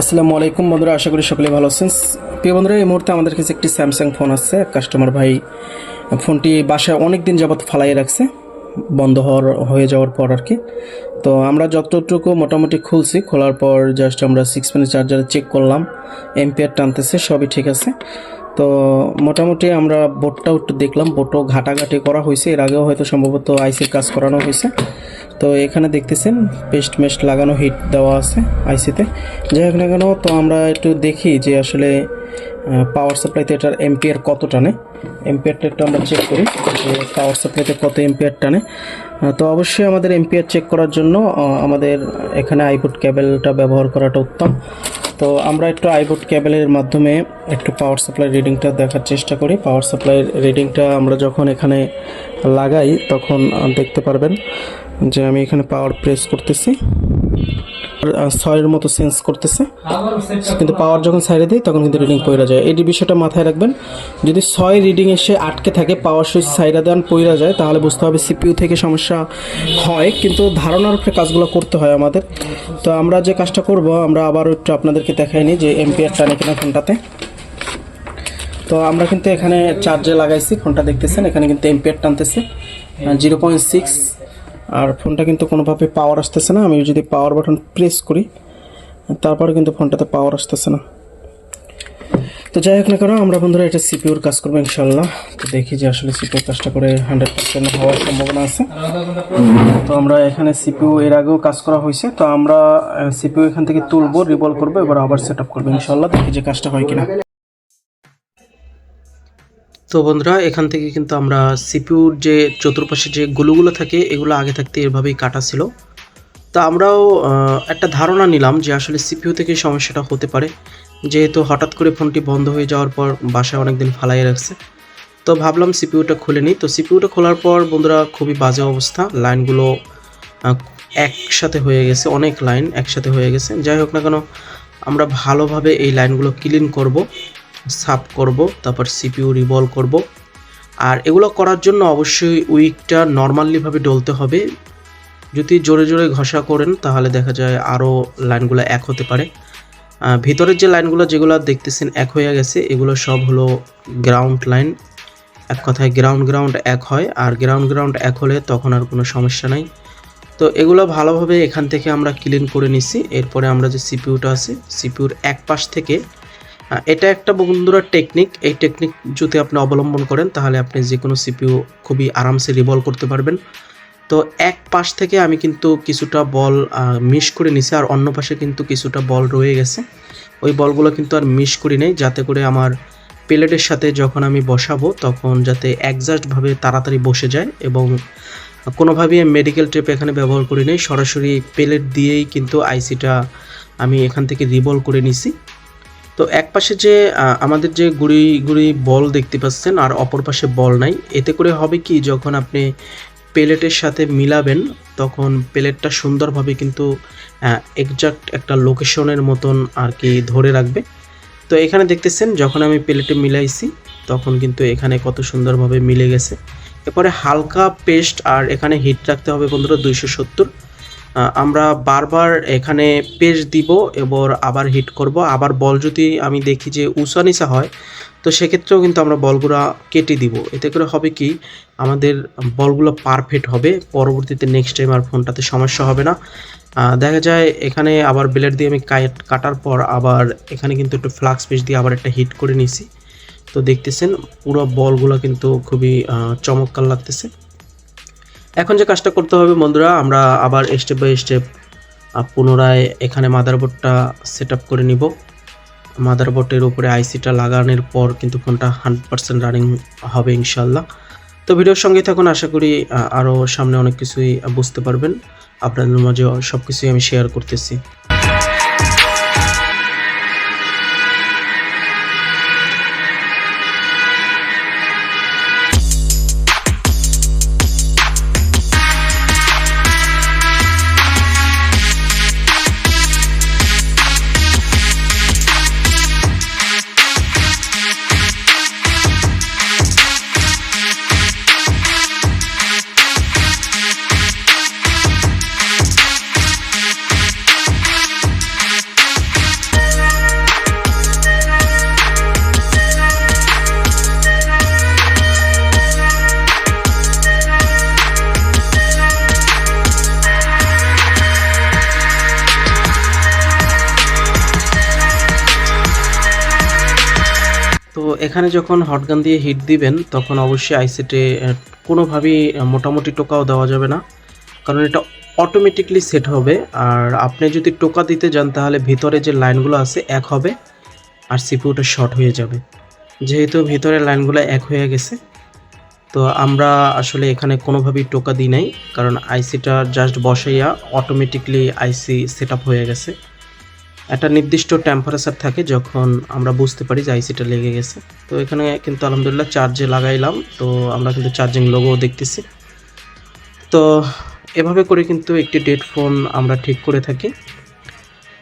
আসসালামু আলাইকুম বন্ধুরা, আশা করি সকলে ভালো আছেন। প্রিয় বন্ধুরা, এই মুহূর্তে আমাদের কাছে একটি স্যামসাং ফোন আসছে কাস্টমার ভাই ফোনটি বাসায় অনেক দিন যাবত ফালাই রাখছে, বন্ধ হওয়ার হয়ে যাওয়ার পর আর কি। তো আমরা যতটুকু মোটামুটি খুলছি, খোলার পর জাস্ট আমরা সিক্স পেনের চার্জারে চেক করলাম এমপিআর টানতেছে, সবই ঠিক আছে। তো মোটামুটি আমরা বোর্ডটাও একটু দেখলাম বোর্ডও ঘাটাঘাটি করা হয়েছে। এর আগেও হয়তো সম্ভবত আইসির কাজ করানো হয়েছে। তো এখানে দেখতেছেন, পেস্ট মেস্ট লাগানো, হিট দেওয়া আছে আইসিতে। যাই হোক না কেন, তো আমরা একটু দেখি যে আসলে পাওয়ার সাপ্লাইতে এটার এম্পিয়ার কত টানে। এম্পিয়ারটা একটু আমরা চেক করি যে পাওয়ার সাপ্লাইতে কত এম্পিয়ার টানে। তো অবশ্যই আমাদের এম্পিয়ার চেক করার জন্য আমাদের এখানে আইপুট ক্যাবেলটা ব্যবহার করাটা উত্তম। তো আমরা একটু আইপুট কেবলের মাধ্যমে একটু পাওয়ার সাপ্লাই রিডিংটা দেখার চেষ্টা করি। পাওয়ার সাপ্লাইয়ের রিডিংটা আমরা যখন এখানে লাগাই, তখন দেখতে পারবেন যে আমি এখানে পাওয়ার প্রেস করতেছি। ছয়ের মতো সেন্স করতেছে। কিন্তু পাওয়ার যখন সাইডে দিই, তখন কিন্তু রিডিং পইরা যায়। এই বিষয়টা মাথায় রাখবেন, যদি ছয় রিডিং এসে আটকে থাকে পাওয়ার সুইচ সাইডে দেন পইরা যায়, তাহলে বুঝতে হবে সিপিইউ থেকে সমস্যা হয়। কিন্তু ধারণার উপরে কাজগুলো করতে হয় আমাদের। তো আমরা যে কাজটা করব, আমরা আবার একটু আপনাদেরকে দেখাইনি যে এমপিআর টানে কিনা ফোনটাতে। তো আমরা কিন্তু এখানে চার্জে লাগাইছি, ফোনটা দেখতেছেন, এখানে কিন্তু এমপিআর টানতেছে। জিরো পয়েন্ট সিক্স আর ফোনটা কিন্তু কোনোভাবে পাওয়ার আসতেছে না। আমি যদি পাওয়ার বাটন প্রেস করি, তারপরে কিন্তু ফোনটাতে পাওয়ার আসতেছে না। তো যাই হোক না কেন, আমরা বন্ধুরা এটা সিপিউর কাজ করব ইনশাল্লাহ তো দেখি যে আসলে সিপিউর কাজটা করে হান্ড্রেড পার্সেন্ট হওয়ার সম্ভাবনা আছে। তো আমরা এখানে সিপিউ এর আগেও কাজ করা হয়েছে। তো আমরা সিপিউ এখান থেকে তুলবো রিভলভ করব, এবার আবার সেট আপ করব ইনশাল্লাহ দেখি যে কাজটা হয় কিনা। তো বন্ধুরা, এখান থেকে কিন্তু আমরা সিপিউর যে চতুর্পাশে যে গুলোগুলো থাকে, এগুলো আগে থাকতে এভাবেই কাটা ছিল। তা আমরাও একটা ধারণা নিলাম যে আসলে সিপিউ থেকে সমস্যাটা হতে পারে। যেহেতু হঠাৎ করে ফোনটি বন্ধ হয়ে যাওয়ার পর বাসায় অনেকদিন ফালাই রাখছে। তো ভাবলাম সিপিইউটা খুলে নিই। তো সিপিইউটা খোলার পর বন্ধুরা, খুবই বাজে অবস্থা। লাইনগুলো একসাথে হয়ে গেছে, অনেক লাইন একসাথে হয়ে গেছে। যাই হোক না কেন, আমরা ভালোভাবে এই লাইনগুলো ক্লিন করব। সাফ করব, তারপর সিপিইউ রিভলভ করব। আর এগুলো করার জন্য অবশ্যই উইকটা নর্মালিভাবে ডলতে হবে। যদি জোরে জোরে ঘষা করেন, তাহলে দেখা যায় আরও লাইনগুলো এক হতে পারে। ভিতরের যে লাইনগুলো যেগুলো দেখতেছেন এক হয়ে গেছে, এগুলো সব হলো গ্রাউন্ড লাইন এক কথায় গ্রাউন্ড গ্রাউন্ড এক হয়, আর গ্রাউন্ড গ্রাউন্ড এক হলে তখন আর কোনো সমস্যা নাই। তো এগুলো ভালোভাবে এখান থেকে আমরা ক্লিন করে নিছি। এরপরে আমরা যে সিপিউটা আছে সিপিউর এক পাশ থেকে এটা একটা বন্ধুরা টেকনিক এই টেকনিক যদি আপনি অবলম্বন করেন, তাহলে আপনি যে কোনো সিপিউ খুবই আরামসে রিভলভ করতে পারবেন। তো এক পাশ থেকে আমি কিন্তু কিছুটা বল মিস করে নিছি, আর অন্য পাশে কিন্তু কিছুটা বল রয়ে গেছে। ওই বলগুলো কিন্তু আর মিস করি নেই, যাতে করে আমার প্লেটের সাথে যখন আমি বসাবো, তখন যাতে একজাস্টভাবে তাড়াতাড়ি বসে যায় এবং কোনোভাবেই মেডিকেল টেপ এখানে ব্যবহার করি নাই। সরাসরি প্লেট দিয়েই কিন্তু আইসিটা আমি এখান থেকে রিবল করে নিছি। তো এক পাশে যে আমাদের যে গুড়ি গুড়ি বল দেখতে পাচ্ছেন, আর অপর পাশে বল নাই। এতে করে হবে কি, যখন আপনি প্লেটের সাথে মিলাবেন, তখন প্লেটটা সুন্দরভাবে কিন্তু এক্সাক্ট একটা লোকেশনের মতন আর কি ধরে রাখবে। তো এখানে দেখতেছেন, যখন আমি প্লেটে মিলাইছি, তখন কিন্তু এখানে কত সুন্দরভাবে মিলে গেছে। এরপরে হালকা পেস্ট আর এখানে হিট রাখতে হবে বন্ধুরা দুইশো সত্তর। আমরা বারবার এখানে পেস্ট দিব এবার আবার হিট করব। আবার বল যদি আমি দেখি যে উঁচা নিচা হয়, তো সেক্ষেত্রেও কিন্তু আমরা বলগুলো কেটে দিব। এতে করে হবে কি, আমাদের বলগুলো পারফেক্ট হবে। পরবর্তীতে নেক্সট টাইম আর ফোনটাতে সমস্যা হবে না। দেখা যায় এখানে আবার ব্লেড দিয়ে আমি কাট- কাটার পর আবার এখানে কিন্তু একটু ফ্লাক্স পেজ দিয়ে আবার একটা হিট করে নিছি। তো দেখতেছেন, পুরো বলগুলো কিন্তু খুবই চমৎকার লাগতেছে। এখন যে কাজটা করতে হবে বন্ধুরা, আমরা আবার স্টেপ বাই স্টেপ পুনরায় এখানে মাদারবোর্ডটা সেট আপ করে নিব। মাদারবোর্ডের উপরে আইসিটা লাগানোর পর কিন্তু ফোনটা হান্ড্রেড পার্সেন্ট রানিং হবে ইনশাল্লাহ তো ভিডিওর সঙ্গে থাকুন, আশা করি আরও সামনে অনেক কিছুই বুঝতে পারবেন। আপনাদের মাঝে সব কিছুই আমি শেয়ার করতেছি। এখানে যখন হটগান দিয়ে হিট দিবেন, তখন অবশ্যই আইসেটে কোনোভাবেই মোটামুটি টোকাও দেওয়া যাবে না। কারণ এটা অটোমেটিকলি সেট হবে। আর আপনি যদি টোকা দিতে যান, তাহলে ভিতরে যে লাইনগুলো আছে, এক হবে। আর সিপিউটা শর্ট হয়ে যাবে। যেহেতু ভিতরের লাইনগুলো এক হয়ে গেছে, তো আমরা আসলে এখানে কোনোভাবেই টোকা দিই নাই। কারণ আইসিটা জাস্ট বসাইয়া অটোমেটিকলি আইসি সেট হয়ে গেছে। একটা নির্দিষ্ট টেম্পারেচার থাকে যখন আমরা বুঝতে পারি যে আইসিটা লেগে গেছে। তো এখানে কিন্তু আলহামদুলিল্লাহ চার্জে লাগাইলাম। তো আমরা কিন্তু চার্জিং লোগো দেখতেছি। তো এভাবে করে কিন্তু একটি ডেড ফোন আমরা ঠিক করে থাকি।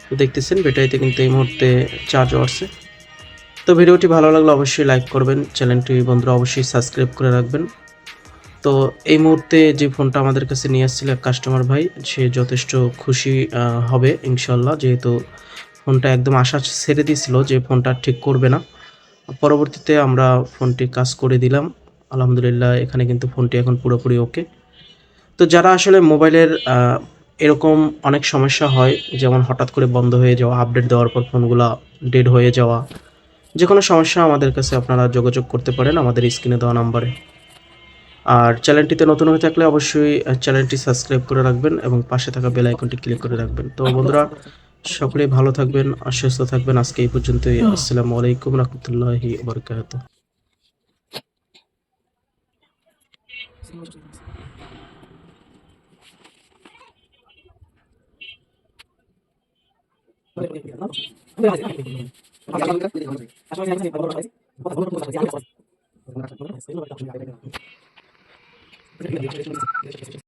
তো দেখতেছেন ব্যাটারিতে কিন্তু এই মুহূর্তে চার্জ আসছে। তো ভিডিওটি ভালো লাগলে অবশ্যই লাইক করবেন। চ্যানেলটি বন্ধুরা অবশ্যই সাবস্ক্রাইব করে রাখবেন। তো এই মুহূর্তে যে ফোনটা আমাদের কাছে নিয়ে আসছিল এক কাস্টমার ভাই, সে যথেষ্ট খুশি হবে ইনশাল্লাহ যেহেতু ফোনটা একদম আশা ছেড়ে দিয়েছিল যে ফোনটা ঠিক করবে না। পরবর্তীতে আমরা ফোনটি কাজ করে দিলাম। আলহামদুলিল্লাহ, এখানে কিন্তু ফোনটি এখন পুরোপুরি ওকে। তো যারা আসলে মোবাইলের এরকম অনেক সমস্যা হয়, যেমন হঠাৎ করে বন্ধ হয়ে যাওয়া, আপডেট দেওয়ার পর ফোনগুলো ডেড হয়ে যাওয়া যে কোনো সমস্যা আমাদের কাছে আপনারা যোগাযোগ করতে পারেন আমাদের স্ক্রিনে দেওয়া নাম্বারে। আর চ্যানেলটিতে নতুন হয়ে থাকলে অবশ্যই চ্যানেলটি সাবস্ক্রাইব করে রাখবেন এবং পাশে থাকা বেল আইকনটি ক্লিক করে রাখবেন। তো বন্ধুরা সকলে ভালো থাকবেন আর সুস্থ থাকবেন। আজকে এই পর্যন্ত আসসালামু আলাইকুম রহমতুল্লাহি বরকাত